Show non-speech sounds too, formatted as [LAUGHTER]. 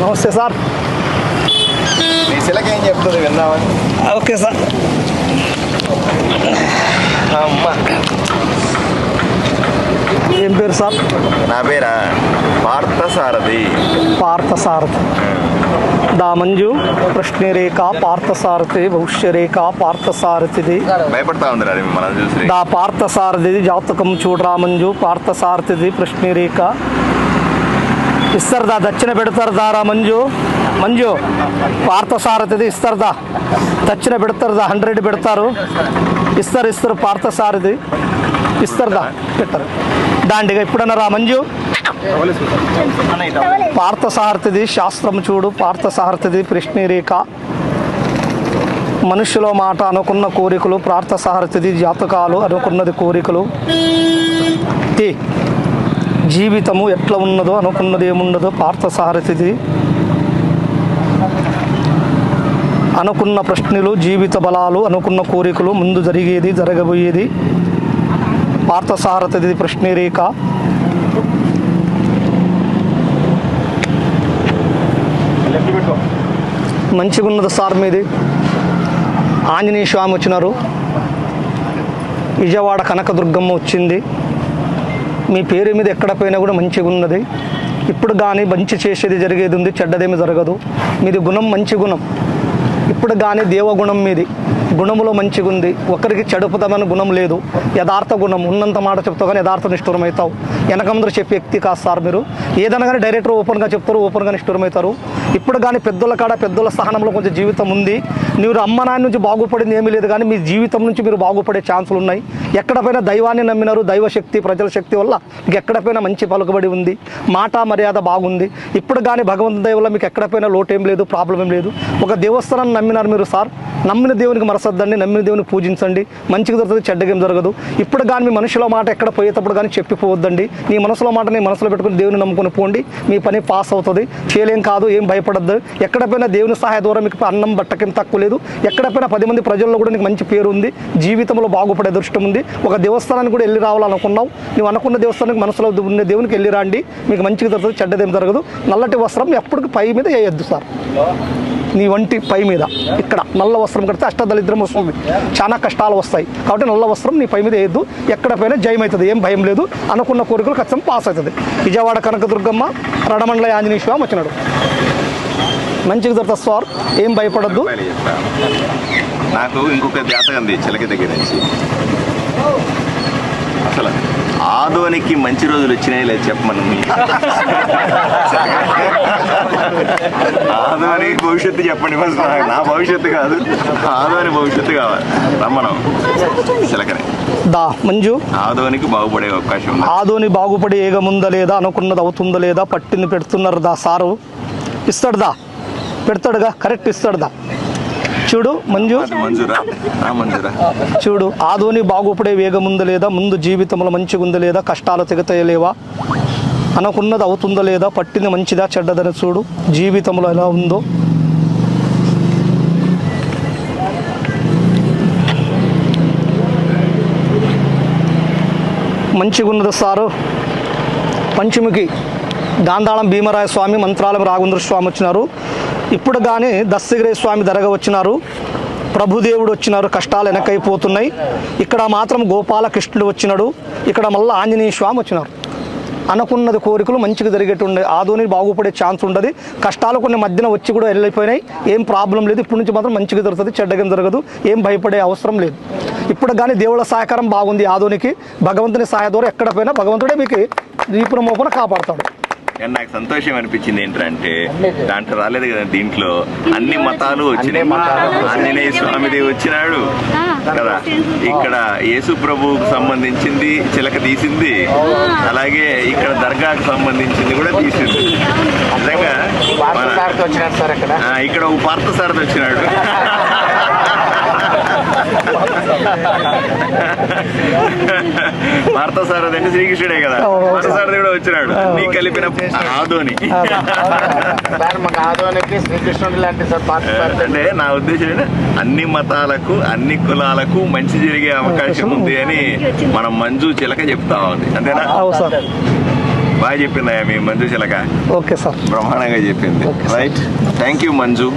నమస్తే సార్ నీ చిలక ఏం చెప్తుంది విన్నామని ఓకే సార్ అమ్మ ఏం పేరు సార్? నా పేరా? పార్థసారథి. పార్థసారథి. దా మంజు ప్రశ్నరేఖ పార్థసారథి భవిష్యరేఖ పార్థసారథిది. భయపడతా ఉంది రా మనం చూసి. దా పార్థసారథిది జాతకం చూడరా మంజు పార్థసారథిది ప్రశ్నరేఖ. ఇస్తారుదా దక్షిణ పెడతారు దారా మంజు మంజు పార్థసారథిది ఇస్తారుదా దక్షిణ పెడతారుదా హండ్రెడ్ పెడతారు. ఇస్తారు ఇస్తారు పార్థసారథి. ఇస్తారుదా? పెట్టరు దాండిగా ఇప్పుడన్నారా మంజు? పార్థసారథిది శాస్త్రం చూడు పార్థసారథిది ప్రశ్నరేఖ. మనుషుల మాట అనుకున్న కోరికలు ప్రార్థసారథిది జాతకాలు అనుకున్నది కోరికలు. తి. జీవితము ఎట్లా ఉన్నదో అనుకున్నది ఏమున్నదో పార్థసారథిది అనుకున్న ప్రశ్నలు జీవిత బలాలు అనుకున్న కోరికలు ముందు జరిగేది జరగబోయేది. పార్థసారథి ప్రశ్నరేఖ మంచిగా ఉన్నది సార్ మీది. ఆంజనేయ స్వామి వచ్చినారు. విజయవాడ కనకదుర్గమ్మ వచ్చింది. మీ పేరు మీద ఎక్కడ పోయినా కూడా మంచిగా ఉన్నది ఇప్పుడు కానీ మంచి చేసేది జరిగేది ఉంది చెడ్డదేమి జరగదు. మీది గుణం మంచి గుణం. ఇప్పుడు కానీ దేవగుణం మీది. గుణములో మంచిగా ఉంది ఒకరికి చెడుపుతామని గుణం లేదు. యథార్థ గుణం. ఉన్నంత మాట చెప్తావు కానీ యథార్థ నిష్ఠూరం అవుతావు వెనక ముందర చెప్పే వ్యక్తి కాదు సార్ మీరు. ఏదైనా కానీ డైరెక్టర్ ఓపెన్గా చెప్తారు ఓపెన్గానే నిష్ఠూరం అవుతారు. ఇప్పుడు కానీ పెద్దల కాడ పెద్దల సహనంలో కొంచెం జీవితం ఉంది. మీరు అమ్మ నాన్న నుంచి బాగుపడింది ఏమీ లేదు కానీ మీ జీవితం నుంచి మీరు బాగుపడే ఛాన్సులు ఉన్నాయి. ఎక్కడ దైవాన్ని నమ్మినారు దైవ శక్తి ప్రజల శక్తి వల్ల మీకు ఎక్కడ మంచి పలుకుబడి ఉంది. మాట మర్యాద బాగుంది. ఇప్పుడు కానీ భగవంతు దయ వల్ల మీకు ఎక్కడ లోటు ఏం లేదు ప్రాబ్లం ఏం లేదు. ఒక దేవస్థానాన్ని నమ్మినారు మీరు సార్. నమ్మిన దేవునికి మరసద్దండి నమ్మిన దేవుని పూజించండి. మంచిగా జరుగుతుంది చెడ్డగేం జరగదు. ఇప్పుడు కానీ మీ మనుషుల మాట ఎక్కడ పోయేటప్పుడు కానీ చెప్పిపోవద్దండి. నీ మనసులో మాట నీ మనసులో పెట్టుకుని దేవుని నమ్ముకుని పోండి మీ పని పాస్ అవుతుంది. చేయలేం కాదు ఏం భయపడద్దు. ఎక్కడ దేవుని సహాయ ద్వారా మీకు అన్నం బట్టకేం తక్కువ లేదు. ఎక్కడ పోయినా పది మంది ప్రజల్లో కూడా నీకు మంచి పేరు ఉంది. జీవితంలో బాగుపడే దృష్టం ఉంది. ఒక దేవస్థానానికి కూడా వెళ్ళి రావాలనుకున్నావు. నువ్వు అనుకున్న దేవస్థానానికి మనసులో ఉన్న దేవునికి వెళ్ళి రండి. మీకు మంచిగా జరుగుతుంది చెడ్డదేం జరగదు. నల్లటి వస్త్రం ఎప్పటికి పై మీద వేయద్దు సార్. నీ వంటి పై మీద. ఇక్కడ నల్ల వస్త్రం కడితే అష్టదరిద్రం వస్తుంది. చాలా కష్టాలు వస్తాయి. కాబట్టి నల్ల వస్త్రం నీ పై మీద వేయద్దు. ఎక్కడ పైన జయమవుతుంది ఏం భయం లేదు. అనుకున్న కోరికలు ఖచ్చితంగా పాస్ అవుతుంది. విజయవాడ కనకదుర్గమ్మ రణమండల ఆంజనేయ స్వామి వచ్చినాడు. మంచిగా దొరుకుతుంది సార్. ఏం భయపడద్దు. నాకు ఇంకొక జాతకం చిలక దగ్గర నుంచి. అసలు ఆదోనికి మంచి రోజులు వచ్చినాయి లేదు చెప్పమను [LAUGHS] మీ ఆదోని భవిష్యత్తు చెప్పండి ఫస్ట్ నాకు. నా [LAUGHS] భవిష్యత్తు కాదు. ఆదోని భవిష్యత్తు కావాలి. రమ్మను. చిలకని. దా మంజు. ఆదోనికి బాగుపడే అవకాశం ఉంది. ఆదోని బాగుపడి ఏగముందా లేదా అనుకున్నది అవుతుందా లేదా పట్టింది పెడుతున్నారు దా సారు. ఇస్తాడు దా. పెడతాడుగా కరెక్ట్ ఇస్తాడు దా. చూడు మంజు. చూడు ఆదోని బాగుపడే వేగం ఉందా లేదా ముందు జీవితంలో మంచిగా ఉందా లేదా కష్టాలు తెగతయలేవా అనుకున్నది అవుతుందా లేదా పట్టింది మంచిదా చెడ్డదని చూడు. జీవితంలో ఎలా ఉందో. మంచిగా ఉన్నది సారు. పంచమికి దాందాళం భీమరాయ స్వామి మంత్రాలయం రాఘవేంద్ర స్వామి వచ్చినారు. ఇప్పుడు కానీ దస్తగిరి స్వామి దరగ వచ్చినారు. ప్రభుదేవుడు వచ్చినారు. కష్టాలు వెనకైపోతున్నాయి. ఇక్కడ మాత్రం గోపాలకృష్ణుడు వచ్చినాడు. ఇక్కడ మళ్ళీ ఆంజనేయ స్వామి వచ్చినారు. అనుకున్నది కోరికలు మంచిగా జరిగేటుండే. ఆదోని బాగుపడే ఛాన్స్ ఉండదు. కష్టాలు కొన్ని మధ్యన వచ్చి కూడా వెళ్ళిపోయినాయి. ఏం ప్రాబ్లం లేదు. ఇప్పటి నుంచి మాత్రం మంచిగా జరుగుతుంది. చెడ్డగా జరగదు. ఏం భయపడే అవసరం లేదు. ఇప్పుడు కానీ దేవుళ్ళ సహకారం బాగుంది ఆదోనికి భగవంతుని సహాయ ద్వారా ఎక్కడ పోయినా భగవంతుడే మీకు దీపున మోపన కాపాడతాడు. నాకు సంతోషం అనిపించింది ఏంటంటే దాంట్లో రాలేదు కదా దీంట్లో. అన్ని మతాలు వచ్చినాయి. ఆంజనేయ స్వామిది వచ్చినాడు. కదా? ఇక్కడ యేసు ప్రభువుకు సంబంధించింది చిలక తీసింది. అలాగే ఇక్కడ దర్గాకు సంబంధించింది కూడా తీసింది. నిజంగా ఇక్కడ. ఆ, ఇక్కడ ఒక పార్థ సారథి వచ్చినాడు. [LAUGHS] భారత సారథి అంటే శ్రీకృష్ణుడే కదా. భారత సారథి కూడా వచ్చినాడు. అన్ని కలిపిన ఆదోని. సార్ మాకు ఆదోనికి శ్రీకృష్ణుడు లాంటి సార్ పార్టీ అంటే నా ఉద్దేశం ఏంటంటే అన్ని మతాలకు అన్ని కులాలకు మంచి జరిగే అవకాశం ఉంది అని మనం మంజు చిలక చెప్తా ఉంది. అంతేనా? బాగా చెప్పిందా మీ మంజు చిలక. Okay sir. బ్రహ్మాండంగా చెప్పింది. Right thank you Manju.